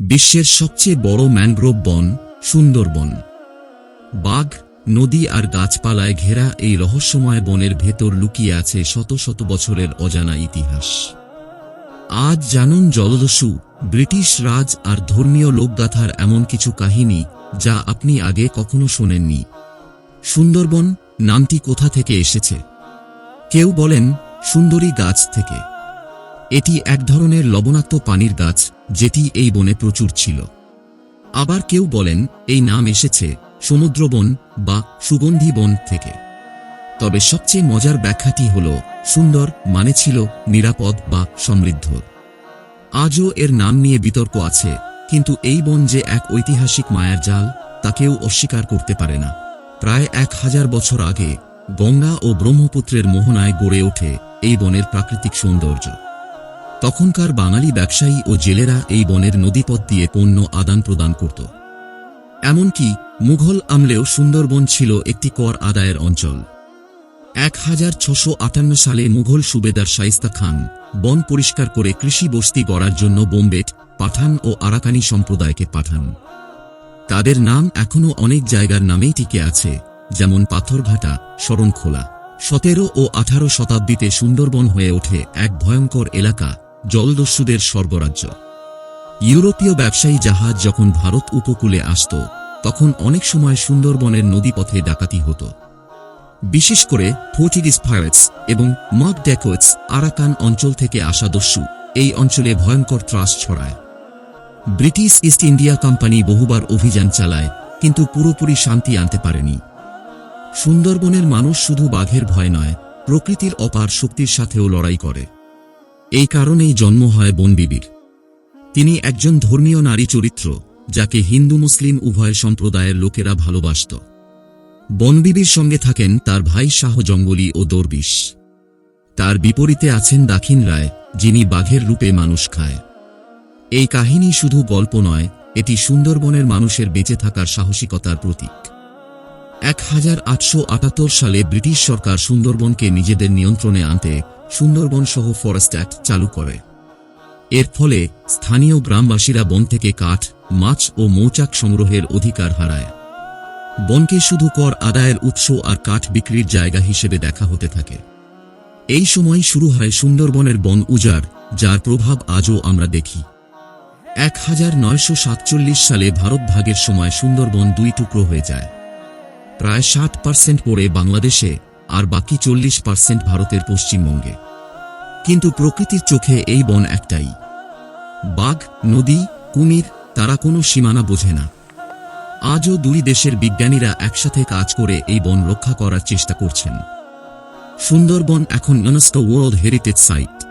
বিশ্বের সবচেয়ে বড় ম্যানগ্রোভ বন সুন্দরবন। বাঘ, নদী আর গাছপালায় ঘেরা এই রহস্যময় বনের ভেতর লুকিয়ে আছে শত শত বছরের অজানা ইতিহাস। আজ জানুন জলদস্যু, ব্রিটিশ রাজ আর ধর্মীয় লোকগাথার এমন কিছু কাহিনী যা আপনি আগে কখনো শোনেননি। সুন্দরবন নামটি কোথা থেকে এসেছে? কেউ বলেন, সুন্দরী গাছ থেকে। এটি এক ধরনের লবণাক্ত পানির গাছ, যেটি এই বনে প্রচুর ছিল। আবার কেউ বলেন, এই নাম এসেছে সমুদ্রবন বা সুগন্ধি বন থেকে। তবে সবচেয়ে মজার ব্যাখ্যাটি হল, সুন্দর মানে ছিল নিরাপদ বা সমৃদ্ধ। আজও এর নাম নিয়ে বিতর্ক আছে, কিন্তু এই বন যে এক ঐতিহাসিক মায়ার জাল, তা কেউ অস্বীকার করতে পারে না। প্রায় এক হাজার বছর আগে গঙ্গা ও ব্রহ্মপুত্রের মোহনায় গড়ে ওঠে এই বনের প্রাকৃতিক সৌন্দর্য। তখনকার বাঙালি ব্যবসায়ী ও জেলেরা এই বনের নদীপথ দিয়ে পণ্য আদান প্রদান করত। এমনকি মুঘল আমলেও সুন্দরবন ছিল একটি কর আদায়ের অঞ্চল। এক সালে মুঘল সুবেদার শাইস্তা খান বন পরিষ্কার করে কৃষি বস্তি গড়ার জন্য বোম্বেট, পাঠান ও আরাকানি সম্প্রদায়কে পাঠান। তাদের নাম এখনও অনেক জায়গার নামেই টিকে আছে, যেমন পাথরঘাটা, শরণখোলা। সতেরো ও আঠারো শতাব্দীতে সুন্দরবন হয়ে ওঠে এক ভয়ঙ্কর এলাকা জলদস্যুদের স্বর্গরাজ্য। ইউরোপীয় ব্যবসায়ী জাহাজ যখন ভারত উপকূলে আসত, তখন অনেক সময় সুন্দরবনের নদীপথে ডাকাতি হতো। বিশেষ করে ফোর্টিডিস পাইরেটস এবং মক ডেকোয়েটস আরাকান অঞ্চল থেকে আসা দস্যু এই অঞ্চলে ভয়ঙ্কর ত্রাস ছড়ায়। ব্রিটিশ ইস্ট ইন্ডিয়া কোম্পানি বহুবার অভিযান চালায়, কিন্তু পুরোপুরি শান্তি আনতে পারেনি। সুন্দরবনের মানুষ শুধু বাঘের ভয় নয়, প্রকৃতির অপার শক্তির সাথেও লড়াই করে। এই কারণেই জন্ম হয় বনবিবির তিনি একজন ধর্মীয় নারী চরিত্র, যাকে হিন্দু মুসলিম উভয় সম্প্রদায়ের লোকেরা ভালোবাসত। বনবিবির সঙ্গে থাকেন তার ভাই শাহ জঙ্গলি ও দরবিশ। তার বিপরীতে আছেন দাখিন রায়, যিনি বাঘের রূপে মানুষ খায়। এই কাহিনী শুধু গল্প নয়, এটি সুন্দরবনের মানুষের বেঁচে থাকার সাহসিকতার প্রতীক। এক হাজার আটশো আটাত্তর সালে ব্রিটিশ সরকার সুন্দরবনকে নিজেদের নিয়ন্ত্রণে আনতে সুন্দরবন সহ ফরেস্ট অ্যাক্ট চালু করে। এর ফলে স্থানীয় গ্রামবাসীরা বন থেকে কাঠ, মাছ ও মৌচাক সংগ্রহের অধিকার হারায়। বনকে শুধু কর আদায়ের উৎস আর কাঠ বিক্রির জায়গা হিসেবে দেখা হতে থাকে। এই সময় শুরু হয় সুন্দরবনের বন উজাড়, যার প্রভাব আজও আমরা দেখি। এক হাজার নয়শো সাতচল্লিশ সালে ভারত ভাগের সময় সুন্দরবন দুই টুকরো হয়ে যায়। প্রায় ষাট পার্সেন্ট পড়ে বাংলাদেশে আর বাকি চল্লিশ পার্সেন্ট ভারতের পশ্চিমবঙ্গে। কিন্তু প্রকৃতির চোখে এই বন একটাই। বাঘ, নদী, কুমির, তারা কোনো সীমানা বোঝে না। আজও দুই দেশের বিজ্ঞানীরা একসাথে কাজ করে এই বন রক্ষা করার চেষ্টা করছেন। সুন্দরবন এখন ইউনেস্কো ওয়ার্ল্ড হেরিটেজ সাইট।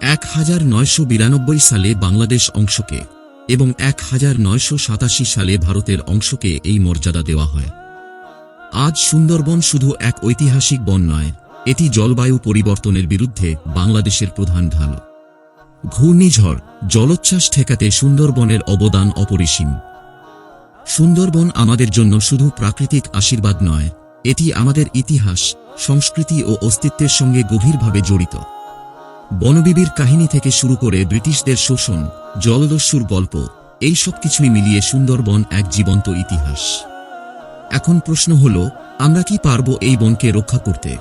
এক হাজার নয়শো বিরানব্বই সালে বাংলাদেশ অংশকে এবং এক হাজার নয়শো সাতাশি সালে ভারতের অংশকে এই মর্যাদা দেওয়া হয়। আজ সুন্দরবন শুধু এক ঐতিহাসিক বন নয়, এটি জলবায়ু পরিবর্তনের বিরুদ্ধে বাংলাদেশের প্রধান ঢাল। ঘূর্ণিঝড়, জলোচ্ছ্বাস ঠেকাতে সুন্দরবনের অবদান অপরিসীম। সুন্দরবন আমাদের জন্য শুধু প্রাকৃতিক আশীর্বাদ নয়, এটি আমাদের ইতিহাস, সংস্কৃতি ও অস্তিত্বের সঙ্গে গভীরভাবে জড়িত। বনবিবির কাহিনী থেকে শুরু করে ব্রিটিশদের শোষণ, জলদস্যুর গল্প, এই সব কিছুই মিলিয়ে সুন্দরবন এক জীবন্ত ইতিহাস। এখন প্রশ্ন হল, আমরা কি পারব এই বনকে রক্ষা করতে?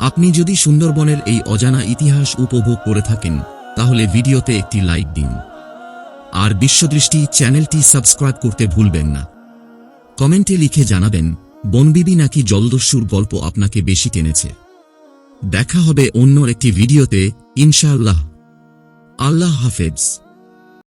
আপনি যদি সুন্দরবনের এই অজানা ইতিহাস উপভোগ করে থাকেন, তাহলে ভিডিওতে একটি লাইক দিন। আর বিশ্বদৃষ্টি চ্যানেলটি সাবস্ক্রাইব করতে ভুলবেন না। কমেন্টে লিখে জানাবেন, বনবিবি নাকি জলদস্যুর গল্প আপনাকে বেশি টেনেছে। দেখা হবে অন্য একটি ভিডিওতে, ইনশাআল্লাহ। আল্লাহ হাফেজ।